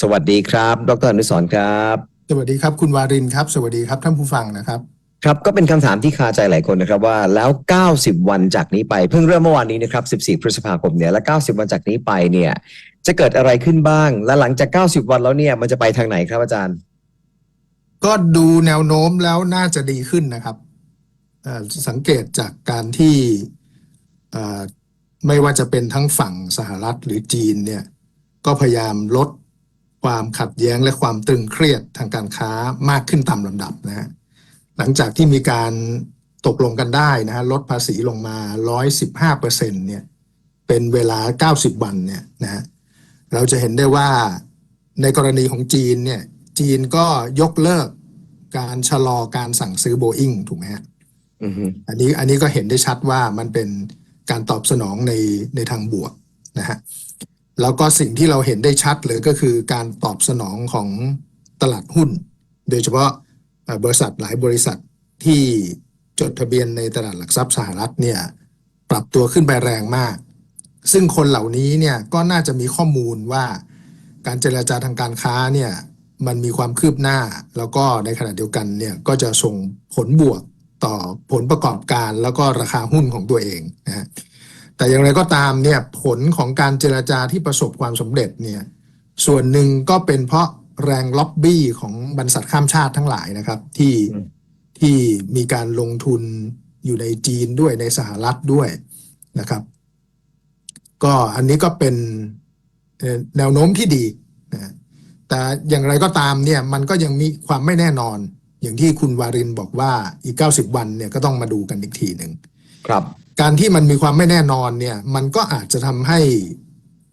สวัสดีครับ ดรอนุสรณ์ครับ สวัสดีครับ คุณวารินครับ สวัสดีครับท่านผู้ฟังนะครับ ครับก็เป็นคำถามที่คาใจหลายคนนะครับว่าแล้ว 90 วันจากนี้ไปเพิ่งเริ่มเมื่อวานนี้นะครับ 14 พฤษภาคมเนี่ยและ 90 วันจากนี้ไปเนี่ย จะเกิดอะไรขึ้นบ้าง และหลังจาก 90 วันแล้วเนี่ยมันจะไปทางไหนครับอาจารย์ ก็ดูแนวโน้มแล้วน่าจะดีขึ้นนะครับเอ่อสังเกตจากการที่เอ่อไม่ว่าจะเป็นทั้งฝั่งสหรัฐหรือจีนเนี่ยก็พยายามลด ความขัดแย้งและความตึงเครียดทางการค้ามากขึ้นตามลำดับนะฮะหลังจากที่มีการตกลงกันได้นะฮะลดภาษีลงมา 115เปอร์เซ็นเนี่ยเป็นเวลา 90 วันเนี่ยนะฮะเราจะเห็นได้ว่าในกรณีของจีนเนี่ยจีนก็ยกเลิกการชะลอการสั่งซื้อโบอิงถูกไหมฮะอือฮึอันนี้อันนี้ก็เห็นได้ชัดว่ามันเป็นการตอบสนองในในทางบวกนะฮะ แล้วก็สิ่งที่เราเห็นได้ชัดเลยก็คือการตอบสนองของตลาดหุ้น โดยเฉพาะบริษัทหลายบริษัทที่จดทะเบียนในตลาดหลักทรัพย์สหรัฐเนี่ยปรับตัวขึ้นไปแรงมาก ซึ่งคนเหล่านี้เนี่ยก็น่าจะมีข้อมูลว่าการเจรจาทางการค้าเนี่ยมันมีความคืบหน้า แล้วก็ในขณะเดียวกันเนี่ยก็จะส่งผลบวกต่อผลประกอบการแล้วก็ราคาหุ้นของตัวเองนะฮะ แต่อย่างไรก็ตามเนี่ยผลของการเจรจาที่ประสบความสำเร็จเนี่ยส่วนหนึ่งก็เป็นเพราะแรงล็อบบี้ของบรรษัทข้ามชาติทั้งหลายนะครับ ที่ที่มีการลงทุนอยู่ในจีนด้วยในสหรัฐด้วยนะครับ ก็อันนี้ก็เป็นเอ่อแนวโน้มที่ดีนะแต่อย่างไรก็ตามเนี่ยมันก็ยังมีความไม่แน่นอน อย่างที่คุณวารินบอกว่าอีก 90 วันเนี่ยก็ต้องมาดูกันอีกทีหนึ่ง ครับการที่มันมีความไม่แน่นอนเนี่ย มันก็อาจจะทำให้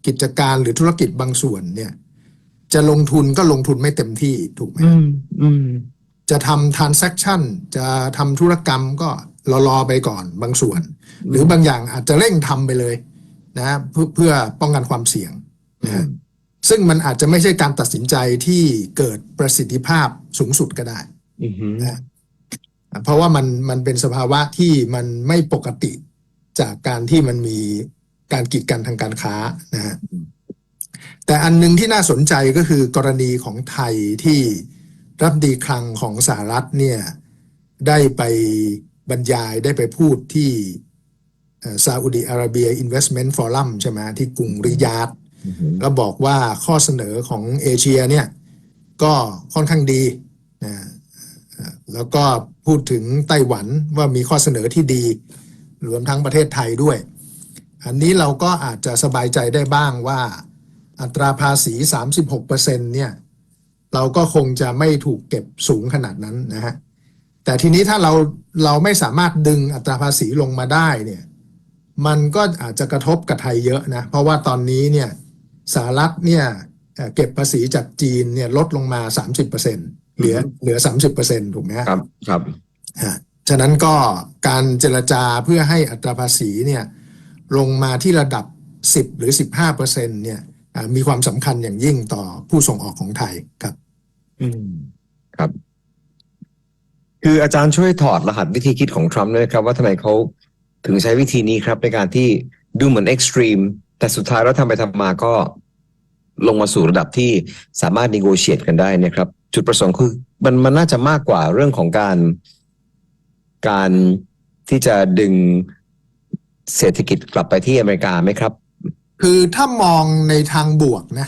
กิจการหรือธุรกิจบางส่วนเนี่ย จะลงทุนก็ลงทุนไม่เต็มที่ถูกไหมอืมอืมจะทำ transaction จะทำธุรกรรมก็รอๆไปก่อนบางส่วน หรือบางอย่างอาจจะเร่งทำไปเลยนะเพื่อเพื่อป้องกันความเสี่ยงนะฮะซึ่งมันอาจจะไม่ใช่การตัดสินใจที่เกิดประสิทธิภาพสูงสุดก็ได้อือฮึนะ เพราะว่ามันมันเป็นสภาวะที่มันไม่ปกติจากการที่มันมีการกีดกันทางการค้านะฮะแต่อันหนึงที่น่าสนใจก็คือกรณีของไทยที่รัฐมนตรีคลังของสหรัฐเนี่ยได้ไปบรรยายได้ไปพูดที่ซาอุดีอาระเบีย Investment Forum ใช่ไหมที่กรุงริยาดอือฮึแล้วบอกว่าข้อเสนอของเอเชียเนี่ยก็ค่อนข้างดีนะเอ่อ แล้วก็พูดถึงไต้หวันว่ามีข้อเสนอที่ดีรวมทั้งประเทศไทยด้วย อันนี้เราก็อาจจะสบายใจได้บ้างว่า อัตราภาษี 36%เนี่ยเราก็คงจะไม่ถูกเก็บสูงขนาดนั้นนะฮะแต่ทีนี้ถ้าเราเราไม่สามารถดึงอัตราภาษีลงมาได้เนี่ยมันก็อาจจะกระทบกับไทยเยอะนะเพราะว่าตอนนี้เนี่ยสหรัฐเนี่ยเก็บภาษีจากจีนเนี่ยลดลงมา 30%เหลือเหลือ30%ถูกไหมฮะครับครับฮะฉะนั้นก็การเจรจาเพื่อให้อัตราภาษีเนี่ยลงมาที่ระดับ10หรือ15%เนี่ยอ่ามีความสำคัญอย่างยิ่งต่อผู้ส่งออกของไทยครับ อืมครับ คืออาจารย์ช่วยถอดรหัสวิธีคิดของทรัมป์ด้วยครับ ว่าทำไมเขาถึงใช้วิธีนี้ครับในการที่ดูเหมือนเอ็กซ์ตรีมแต่สุดท้ายแล้วทำไปทำมาก็ ลงมาสู่ระดับที่สามารถ negotiate กันได้นะครับ จุดประสงค์คือมันมันน่าจะมากกว่าเรื่องของการการที่จะดึงเศรษฐกิจกลับไปที่อเมริกาไหมครับ คือถ้ามองในทางบวกนะ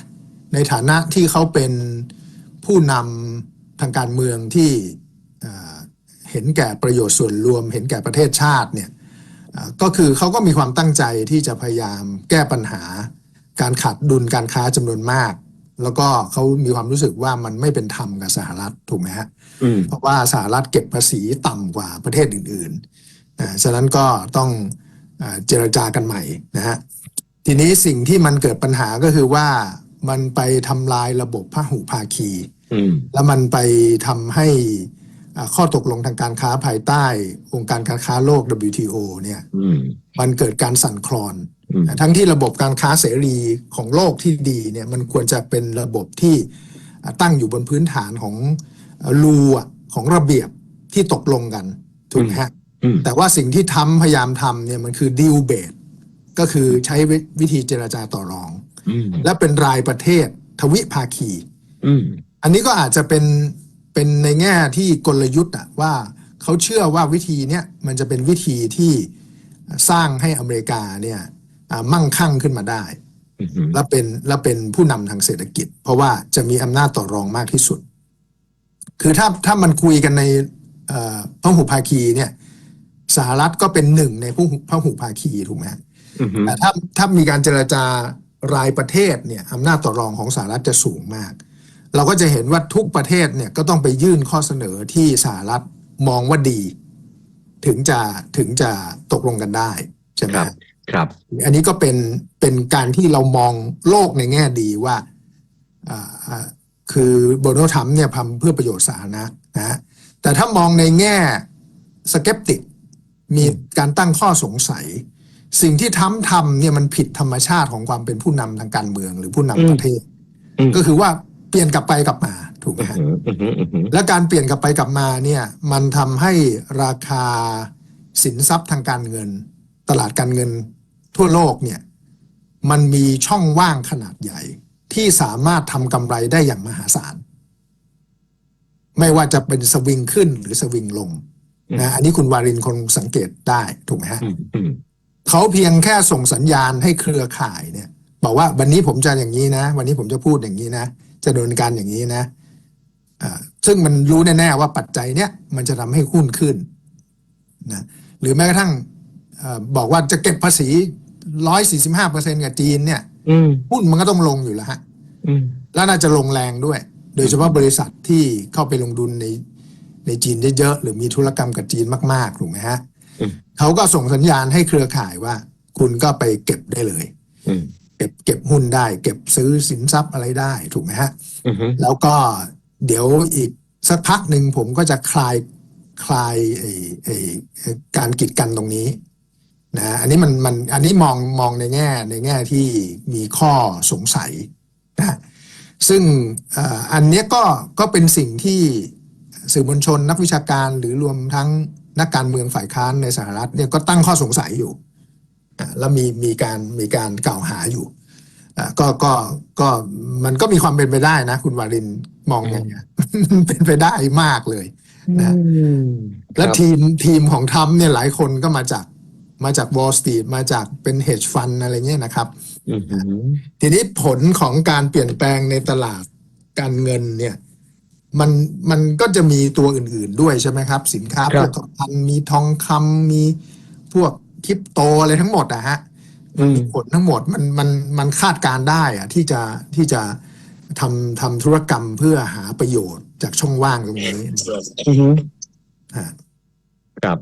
ในฐานะที่เขาเป็นผู้นำทางการเมืองที่เห็นแก่ประโยชน์ส่วนรวม เห็นแก่ประเทศชาติเนี่ยก็คือเขาก็มีความตั้งใจที่จะพยายามแก้ปัญหา การขาดดุลการค้าจำนวนมาก แล้วก็เขามีความรู้สึกว่ามันไม่เป็นธรรมกับสหรัฐถูกไหมฮะอืมเพราะว่าสหรัฐเก็บภาษีต่ำกว่าประเทศอื่นๆอ่าฉะนั้นก็ต้องอ่าเจรจากันใหม่นะฮะทีนี้สิ่งที่มันเกิดปัญหาก็คือว่ามันไปทำลายระบบพหุภาคีอืมแล้วมันไปทำให้อ่า ข้อตกลงทางการค้าภายใต้องค์การการค้าโลก WTO เนี่ยอืมมันเกิดการสั่นคลอนอืมทั้งที่ระบบการค้าเสรีของโลกที่ดีเนี่ยมันควรจะเป็นระบบที่อ่าตั้งอยู่บนพื้นฐานของรูของระเบียบที่ตกลงกันถูกไหมฮะอืมแต่ว่าสิ่งที่ทำพยายามทำเนี่ยมันคือดิวเบตก็คือใช้วิธีเจรจาต่อรองอืมและเป็นรายประเทศทวิภาคีอืมอันนี้ก็อาจจะเป็น เป็นในแง่ที่กลยุทธ์อะว่าเขาเชื่อว่าวิธีเนี้ยมันจะเป็นวิธีที่สร้างให้อเมริกาเนี่ยอ่ามั่งคั่งขึ้นมาได้อืมและเป็นและเป็นผู้นำทางเศรษฐกิจ เพราะว่าจะมีอำนาจต่อรองมากที่สุด คือถ้าถ้ามันคุยกันในเอ่อพหุภาคีเนี่ยสหรัฐก็เป็นหนึ่งในผู้พหุภาคีถูกไหมฮะอืมแต่ถ้าถ้ามีการเจรจารายประเทศเนี่ยอำนาจต่อรองของสหรัฐจะสูงมาก เราก็จะเห็นว่าทุกประเทศเนี่ยก็ต้องไปยื่นข้อเสนอที่สหรัฐมองว่าดี ถึงจะถึงจะตกลงกันได้ใช่ไหมครับฮะครับ อันนี้ก็เป็นเป็นการที่เรามองโลกในแง่ดีว่าอ่าอ่าคือโบนัลด์ทรัมป์เนี่ยทำเพื่อประโยชน์สาธารณะนะฮะแต่ถ้ามองในแง่สเกปติกมีการตั้งข้อสงสัย สิ่งที่ทำทำเนี่ยมันผิดธรรมชาติของความเป็นผู้นำทางการเมืองหรือผู้นำประเทศอืมก็คือว่า เปลี่ยนกลับไปกลับมาถูกไหมอืฮะมอืมอืมอืมและการเปลี่ยนกลับไปกลับมาเนี่ยมันทำให้ราคาสินทรัพย์ทางการเงิน ตลาดการเงินทั่วโลกเนี่ยมันมีช่องว่างขนาดใหญ่ ที่สามารถทำกำไรได้อย่างมหาศาล ไม่ว่าจะเป็นสวิงขึ้นหรือสวิงลงนะอันนี้คุณวารินคงสังเกตได้ถูกไหมฮะอืมอืมเขาเพียงแค่ส่งสัญญาณให้เครือข่ายเนี่ย บอกว่าวันนี้ผมจะอย่างนี้นะ วันนี้ผมจะพูดอย่างนี้นะ จะดำเนินการอย่างนี้นะอ่าซึ่งมันรู้แน่ๆว่าปัจจัยเนี้ยมันจะทำให้หุ้นขึ้นนะหรือแม้กระทั่งเออบอกว่าจะเก็บภาษีร้อยสี่สิบห้าเปอร์เซ็นกับจีนเนี่ยอืมหุ้นมันก็ต้องลงอยู่แล้วฮะอืมแล้วน่าจะลงแรงด้วย โดยเฉพาะบริษัทที่เข้าไปลงทุนในในจีนเยอะๆหรือมีธุรกรรมกับจีนมากๆถูกไหมฮะอืมเขาก็ส่งสัญญาณให้เครือข่ายว่า คุณก็ไปเก็บได้เลยอืมเก็บเก็บหุ้นได้ เก็บซื้อสินทรัพย์อะไรได้ถูกไหมฮะอืมแล้วก็เดี๋ยวอีกสักพักหนึ่งผมก็จะคลายคลายไอ้ไอ้ไอ้การกีดกันตรงนี้นะอันนี้มันมันอันนี้มองมองในแง่ในแง่ที่มีข้อสงสัยนะซึ่งเอ่ออันเนี้ยก็ก็เป็นสิ่งที่สื่อมวลชนนักวิชาการหรือรวมทั้งนักการเมืองฝ่ายค้านในสหรัฐเนี่ยก็ตั้งข้อสงสัยอยู่อะ แล้วมีมีการมีการกล่าวหาอยู่อะก็ก็ก็มันก็มีความเป็นไปได้นะ คุณวารินมองอย่างเงี้ยเป็นไปได้มากเลยนะและทีมทีมของทรัมป์เนี่ยหลายคนก็มาจากมาจาก Wall Street มาจากเป็น hedge fund อะไรเงี้ยนะครับอืมอืมทีนี้ผลของการเปลี่ยนแปลงในตลาดการเงินเนี่ย มันมันก็จะมีตัวอื่น ๆด้วยใช่ไหมครับ สินค้าโภคภัณฑ์มีทองคำมีพวก คริปโตอะไรทั้งหมดอะฮะอืมมีผลทั้งหมดมันมันมันคาดการณ์ได้อะที่จะที่จะทำทำธุรกรรมเพื่อหาประโยชน์จากช่องว่างตรงนี้อืมฮะครับ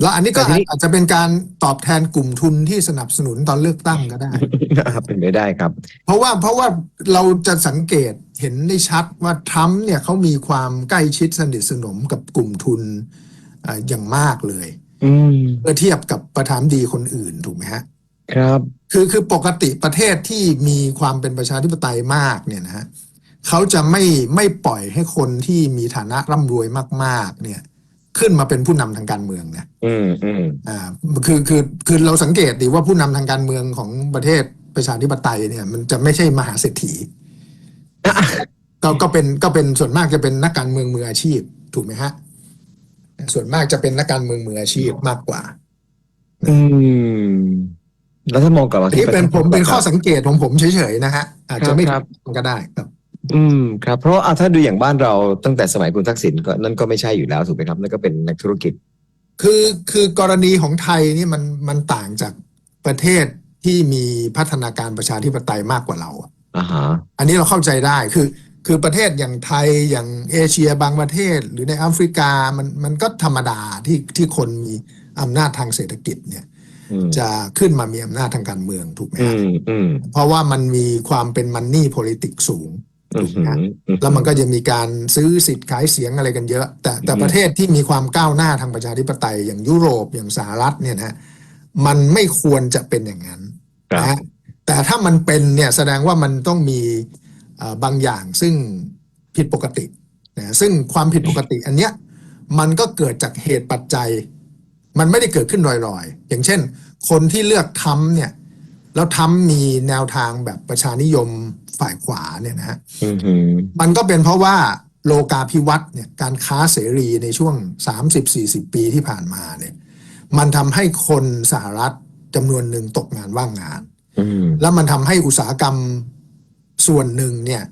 แล้วอันนี้ก็แต่ทีนี้อาจจะเป็นการตอบแทนกลุ่มทุนที่สนับสนุนตอนเลือกตั้งก็ได้เป็นไปได้ครับ เพราะว่าเพราะว่าเราจะสังเกตเห็นได้ชัดว่าทรัมป์เนี่ยเขามีความใกล้ชิดสนิทสนมกับกลุ่มทุนอ่าอย่างมากเลย อืมเมื่อเทียบกับประธานดีคนอื่นถูกไหมฮะ ครับ คือคือปกติประเทศที่มีความเป็นประชาธิปไตยมากเนี่ยนะฮะเขาจะไม่ไม่ปล่อยให้คนที่มีฐานะร่ำรวยมาก ๆ เนี่ย ขึ้นมาเป็นผู้นำทางการเมืองนะอืมอืมอ่าคือคือคือเราสังเกตดีว่าผู้นำทางการเมืองของประเทศประชาธิปไตยเนี่ย มันจะไม่ใช่มหาเศรษฐีก็ก็เป็นก็เป็นส่วนมากจะเป็นนักการเมืองมืออาชีพถูกไหมฮะ ส่วนมากจะเป็นนักการเมืองมืออาชีพมากกว่า อืม แล้วถ้ามองกลับมาอันที่นี้เป็นระทศผมเป็นข้อครับสังเกตของผมเฉยๆนะฮะอาจจะไม่ครับถูกก็ได้ครับ อืม ครับ เพราะว่าอะถ้าดูอย่างบ้านเราตั้งแต่สมัยคุณทักษิณก็นั่นก็ไม่ใช่อยู่แล้วถูกไหมครับนั่นก็เป็นนักธุรกิจ คือคือกรณีของไทยนี่มันมันต่างจากประเทศที่มีพัฒนาการประชาธิปไตยมากกว่าเราอะอ่าฮะอันนี้เราเข้าใจได้คือ คือประเทศอย่างไทยอย่างเอเชียบางประเทศ หรือในแอฟริกามันมันก็ธรรมดาที่ที่คนมีอำนาจทางเศรษฐกิจเนี่ยอืมจะขึ้นมามีอำนาจทางการเมืองถูกไหมอืฮะมอืมเพราะว่ามันมีความเป็นมันนี่ politics สูงอืมอืมแล้วมันก็จะมีการซื้อสิทธิ์ขายเสียงอะไรกันเยอะ แต่แต่อืมประเทศที่มีความก้าวหน้าทางประชาธิปไตยอย่างยุโรปอย่างสหรัฐเนี่ยนะมันไม่ควรจะเป็นอย่างนั้นครับนะฮะแต่ถ้ามันเป็นเนี่ยแสดงว่ามันต้องมีเอ่อ บางอย่างซึ่งผิดปกตินะซึ่งความผิดปกติอันเนี้ยมันก็เกิดจากเหตุปัจจัย มันไม่ได้เกิดขึ้นลอยๆ อย่างเช่น คนที่เลือกทำเนี่ยแล้วทำมีแนวทางแบบประชานิยมฝฝ่ายขวาเนี่ยนะฮะอือหือมันก็เป็นเพราะว่าโลกาภิวัตน์เนี่ยการค้าเสรีในช่วง 30-40 ปีที่ผ่านมาเนี่ย มันทำให้คนสหรัฐจำนวนหนึ่งตกงานว่างงานอืมแล้วมันทำให้อุตสาหกรรม ส่วนหนึ่งเนี่ย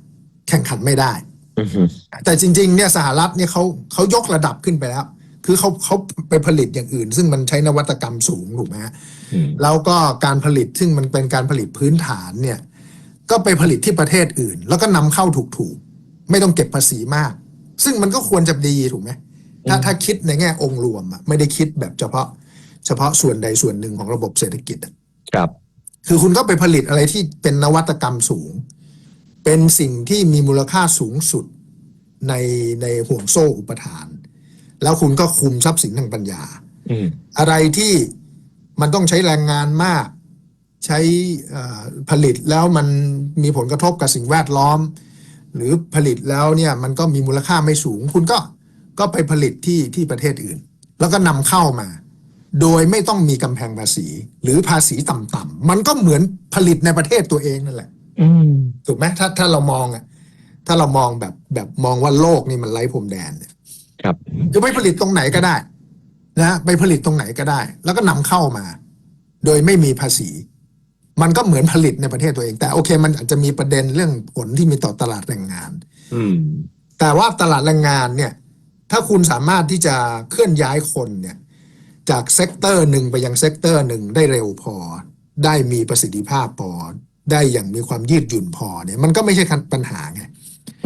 แข่งขันไม่ได้อือหือแต่จริง ๆ เนี่ยสหรัฐเนี่ยเขาเขายกระดับขึ้นไปแล้ว คือเขาเขาไปผลิตอย่างอื่น ซึ่งมันใช้นวัตกรรมสูงถูกไหมฮะอืมแล้วก็การผลิตซึ่งมันเป็นการผลิตพื้นฐานเนี่ย ก็ไปผลิตที่ประเทศอื่น แล้วก็นำเข้าถูกๆ ไม่ต้องเก็บภาษีมาก ซึ่งมันก็ควรจะดีถูกไหมถ้าถ้าคิดในแง่องค์รวมอะไม่ได้คิดแบบเฉพาะ เฉพาะส่วนใดส่วนหนึ่งของระบบเศรษฐกิจอะครับ คือคุณก็ไปผลิตอะไรที่เป็นนวัตกรรมสูง เป็นสิ่งที่มีมูลค่าสูงสุดในในห่วงโซ่อุปทาน แล้วคุณก็คุมทรัพย์สินทางปัญญาอืมอะไรที่มันต้องใช้แรงงานมาก ใช้เอ่อผลิตแล้วมันมีผลกระทบกับสิ่งแวดล้อม หรือผลิตแล้วเนี่ยมันก็มีมูลค่าไม่สูง คุณก็ก็ไปผลิตที่ที่ประเทศอื่น แล้วก็นำเข้ามา โดยไม่ต้องมีกำแพงภาษี หรือภาษีต่ำๆมันก็เหมือนผลิตในประเทศตัวเองนั่นแหละอืม ถูกไหมถ้าถ้าเรามองอะถ้าเรามองแบบแบบมองว่าโลกนี่มันไร้พรมแดนเนี่ยครับจะไปผลิตตรงไหนก็ได้ นะไปผลิตตรงไหนก็ได้ แล้วก็นำเข้ามา โดยไม่มีภาษี มันก็เหมือนผลิตในประเทศตัวเอง แต่โอเค มันอาจจะมีประเด็นเรื่องผลที่มีต่อตลาดแรงงาน อืม แต่ว่าตลาดแรงงานเนี่ย ถ้าคุณสามารถที่จะเคลื่อนย้ายคนเนี่ย จากเซกเตอร์หนึ่งไปยังเซกเตอร์หนึ่งได้เร็วพอ ได้มีประสิทธิภาพพอ ได้อย่างมีความยืดหยุ่นพอเนี่ยมันก็ไม่ใช่ปัญหาไง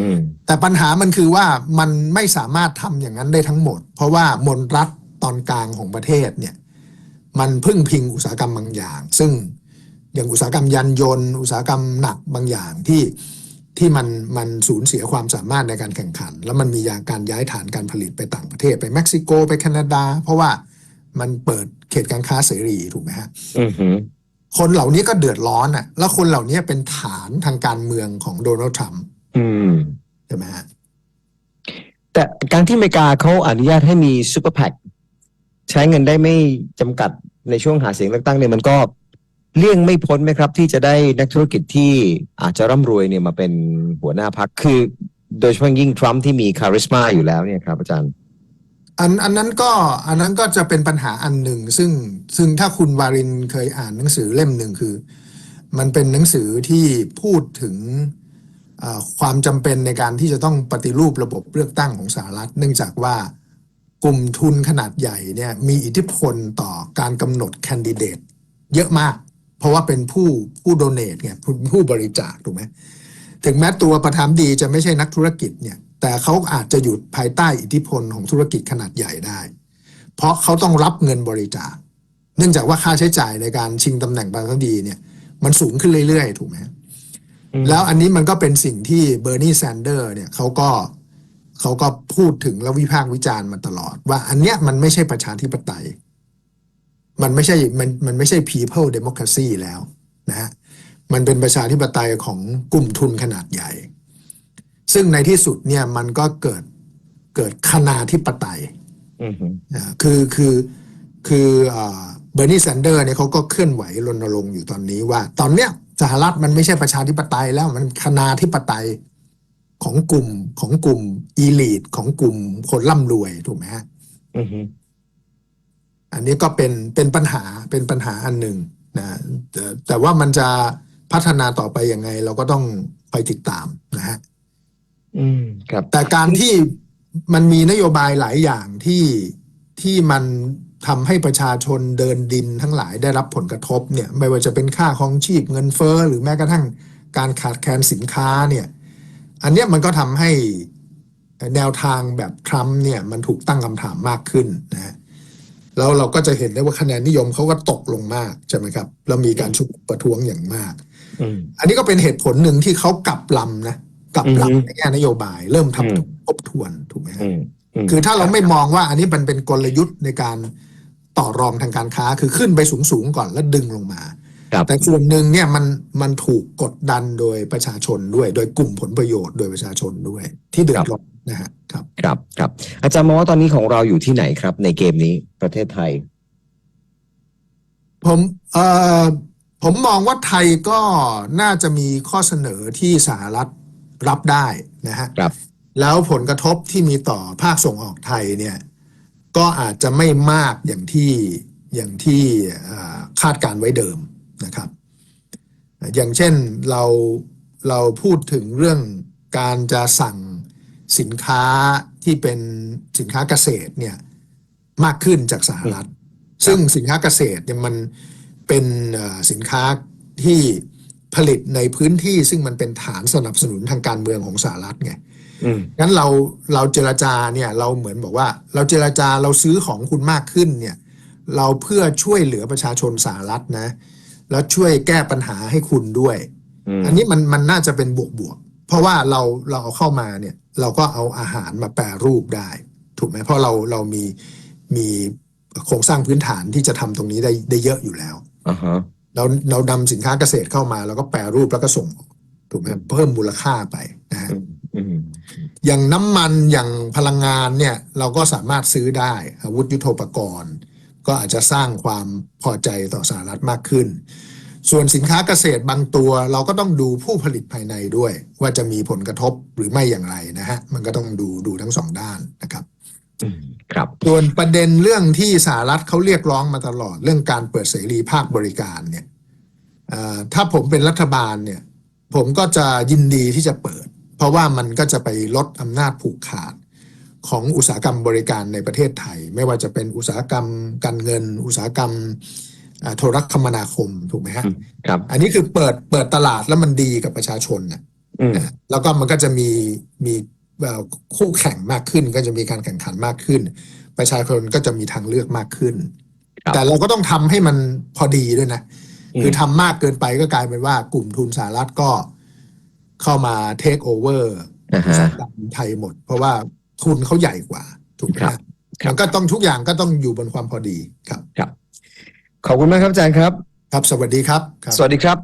อืมแต่ปัญหามันคือว่ามันไม่สามารถทำอย่างนั้นได้ทั้งหมด เพราะว่ามนรัฐตอนกลางของประเทศเนี่ย มันพึ่งพิงอุตสาหกรรมบางอย่าง ซึ่งอย่างอุตสาหกรรมยานยนต์ อุตสาหกรรมหนักบางอย่างที่ที่มันมันสูญเสียความสามารถในการแข่งขัน แล้วมันมียาการย้ายฐานการผลิตไปต่างประเทศไปเม็กซิโกไปแคนาดา เพราะว่ามันเปิดเขตการค้าเสรีถูกไหมฮะอือหือ คนเหล่านี้ก็เดือดร้อนอะ แล้วคนเหล่านี้เป็นฐานทางการเมืองของโดนัลด์ทรัมป์อืมใช่ไหมฮะแต่การที่อเมริกาเขาอนุญาตให้มีซูเปอร์แพ็ใช้เงินได้ไม่จำกัดในช่วงหาเสียงเลือกตั้งเนี่ยมันก็เลี่ยงไม่พ้นไหมครับ ที่จะได้นักธุรกิจที่อาจจะร่ำรวยเนี่ยมาเป็นหัวหน้าพักคือ โดยเฉพาะยิ่งทรัมป์ที่มีคาริสมาอยู่แล้วเนี่ยครับอาจารย์ อันอันนั้นก็อันนั้นก็จะเป็นปัญหาอันหนึ่ง ซึ่งซึ่งถ้าคุณวารินเคยอ่านหนังสือเล่มหนึ่งคือ มันเป็นหนังสือที่พูดถึงความจำเป็นในการที่จะต้องปฏิรูประบบเลือกตั้งของสหรัฐ เนื่องจากว่ากลุ่มทุนขนาดใหญ่เนี่ยมีอิทธิพลต่อการกำหนดแคนดิเดตเยอะมาก เพราะว่าเป็นผู้ผู้โดเนทไงผู้ผู้บริจาคถูกไหมถึงแม้ตัวประธานดีจะไม่ใช่นักธุรกิจเนี่ย แต่เขาอาจจะอยู่ภายใต้อิทธิพลของธุรกิจขนาดใหญ่ได้ เพราะเขาต้องรับเงินบริจาค เนื่องจากว่าค่าใช้จ่ายในการชิงตำแหน่งประธานาธิบดีเนี่ย มันสูงขึ้นเรื่อยๆ ถูกไหมอืมแล้วอันนี้มันก็เป็นสิ่งที่เบอร์นีแซนเดอร์เนี่ยเขาก็เขาก็พูดถึงและวิพากษ์วิจารณ์มาตลอด ว่าอันเนี้ยมันไม่ใช่ประชาธิปไตย มันไม่ใช่มันมันไม่ใช่ people democracy แล้วนะฮะมันเป็นประชาธิปไตยของกลุ่มทุนขนาดใหญ่ ซึ่งในที่สุดเนี่ยมันก็เกิดเกิดคณาธิปไตยอือหืออ่าคือคือคือเบอร์นีแซนเดอร์เนี่ยเขาก็เคลื่อนไหวรณรงค์อยู่ตอนนี้ว่า ตอนเนี้ยสหรัฐมันไม่ใช่ประชาธิปไตยแล้วมันคณาธิปไตยของกลุ่มของกลุ่มอีลีทของกลุ่มคนร่ำรวยถูกไหมฮะอือหืออันนี้ก็เป็นเป็นปัญหาเป็นปัญหาอันหนึ่งนะแต่แต่ว่ามันจะพัฒนาต่อไปยังไง เราก็ต้องไปติดตามนะฮะ อืมครับ แต่การที่มันมีนโยบายหลายอย่างที่ที่มันทำให้ประชาชนเดินดินทั้งหลายได้รับผลกระทบเนี่ยไม่ว่าจะเป็นค่าของชีพเงินเฟ้อหรือแม้กระทั่งการขาดแคลนสินค้าเนี่ยอันเนี้ยมันก็ทำให้แนวทางแบบทรัมป์เนี่ยมันถูกตั้งคำถามมากขึ้นนะฮะแล้วเราก็จะเห็นได้ว่าคะแนนนิยมเขาก็ตกลงมากใช่ไหมครับแล้วมีการชุมนุมประท้วงอย่างมากอืมอันนี้ก็เป็นเหตุผลหนึ่งที่เขากลับลำนะ กลับอือฮึลำในแง่นโยบายเริ่มอืมทำทบทวนถูกไหมฮะอืมมคือถ้าเราไม่มองว่าอันนี้มันเป็นกลยุทธ์ในการต่อรองทางการค้าคือขึ้นไปสูงๆก่อนแล้วดึงลงมาครับแต่ส่วนหนึ่งเนี่ยมันมันถูกกดดันโดยประชาชนด้วย โดยกลุ่มผลประโยชน์โดยประชาชนด้วย ที่เดือดร้อนนะฮะครับครับครับ อาจารย์มองว่าตอนนี้ของเราอยู่ที่ไหนครับ ในเกมนี้ประเทศไทย ผมเอ่อผมมองว่าไทยก็น่าจะมีข้อเสนอที่สหรัฐ รับได้นะฮะครับ แล้วผลกระทบที่มีต่อภาคส่งออกไทยเนี่ยก็อาจจะไม่มากอย่างที่อย่างที่อ่าคาดการไว้เดิมนะครับ อย่างเช่นเราเราพูดถึงเรื่องการจะสั่งสินค้าที่เป็นสินค้าเกษตรเนี่ยมากขึ้นจากสหรัฐ ซึ่งสินค้าเกษตรเนี่ยมันเป็นเอ่อสินค้าที่ ผลิตในพื้นที่ซึ่งมันเป็นฐานสนับสนุนทางการเมืองของสหรัฐไงอืมงั้นเราเราเจรจาเนี่ยเราเหมือนบอกว่า เราเจรจาเราซื้อของคุณมากขึ้นเนี่ยเราเพื่อช่วยเหลือประชาชนสหรัฐนะ แล้วช่วยแก้ปัญหาให้คุณด้วยอืมอันนี้มันมันน่าจะเป็นบวกบวกๆเพราะว่าเราเราเอาเข้ามาเนี่ย เราก็เอาอาหารมาแปรรูปได้ ถูกไหมเพราะเราเรามีมีโครงสร้างพื้นฐานที่จะทำตรงนี้ได้ได้เยอะอยู่แล้วอ่าฮะ เราเรานำสินค้าเกษตรเข้ามา แล้วก็แปรรูปแล้วก็ส่งออกถูกไหมเพิ่มมูลค่าไปนะฮะอืมอืมอย่างน้ำมันอย่างพลังงานเนี่ย เราก็สามารถซื้อได้ อาวุธยุโทโธปกรณ์ ก็อาจจะสร้างความพอใจต่อสหรัฐมากขึ้น ส่วนสินค้าเกษตรบางตัวเราก็ต้องดูผู้ผลิตภายในด้วย ว่าจะมีผลกระทบหรือไม่อย่างไรนะฮะ มันก็ต้องดูดูทั้งสองด้านนะครับอืม ครับส่วนประเด็นเรื่องที่สหรัฐเขาเรียกร้องมาตลอด เรื่องการเปิดเสรีภาคบริการเนี่ยเอ่อถ้าผมเป็นรัฐบาลเนี่ย ผมก็จะยินดีที่จะเปิด เพราะว่ามันก็จะไปลดอำนาจผูกขาดของอุตสาหกรรมบริการในประเทศไทย ไม่ว่าจะเป็นอุตสาหกรรมการเงิน อุตสาหกรรมอ่าโทรคมนาคมถูกไหมฮะอืมครับ อันนี้คือเปิดเปิดตลาดแล้วมันดีกับประชาชนนะอืมนะแล้วก็มันก็จะมีมีเอ่อ คู่แข่งมากขึ้นก็จะมีการแข่งขันมากขึ้น ประชาชนก็จะมีทางเลือกมากขึ้นครับแต่เราก็ต้องทำให้มันพอดีด้วยนะอืมคือทำมากเกินไปก็กลายเป็นว่ากลุ่มทุนสหรัฐก็เข้ามาเทคโอเวอร์อ่าอุตฮะสาหกรรมไทยหมด เพราะว่าทุนเขาใหญ่กว่า ถูกไหมครัฮะบครับมันก็ต้องทุกอย่างก็ต้องอยู่บนความพอดีครับครับ ขอบคุณมากครับอาจารย์ครับ ครับ สวัสดีครับครับสวัสดีครับ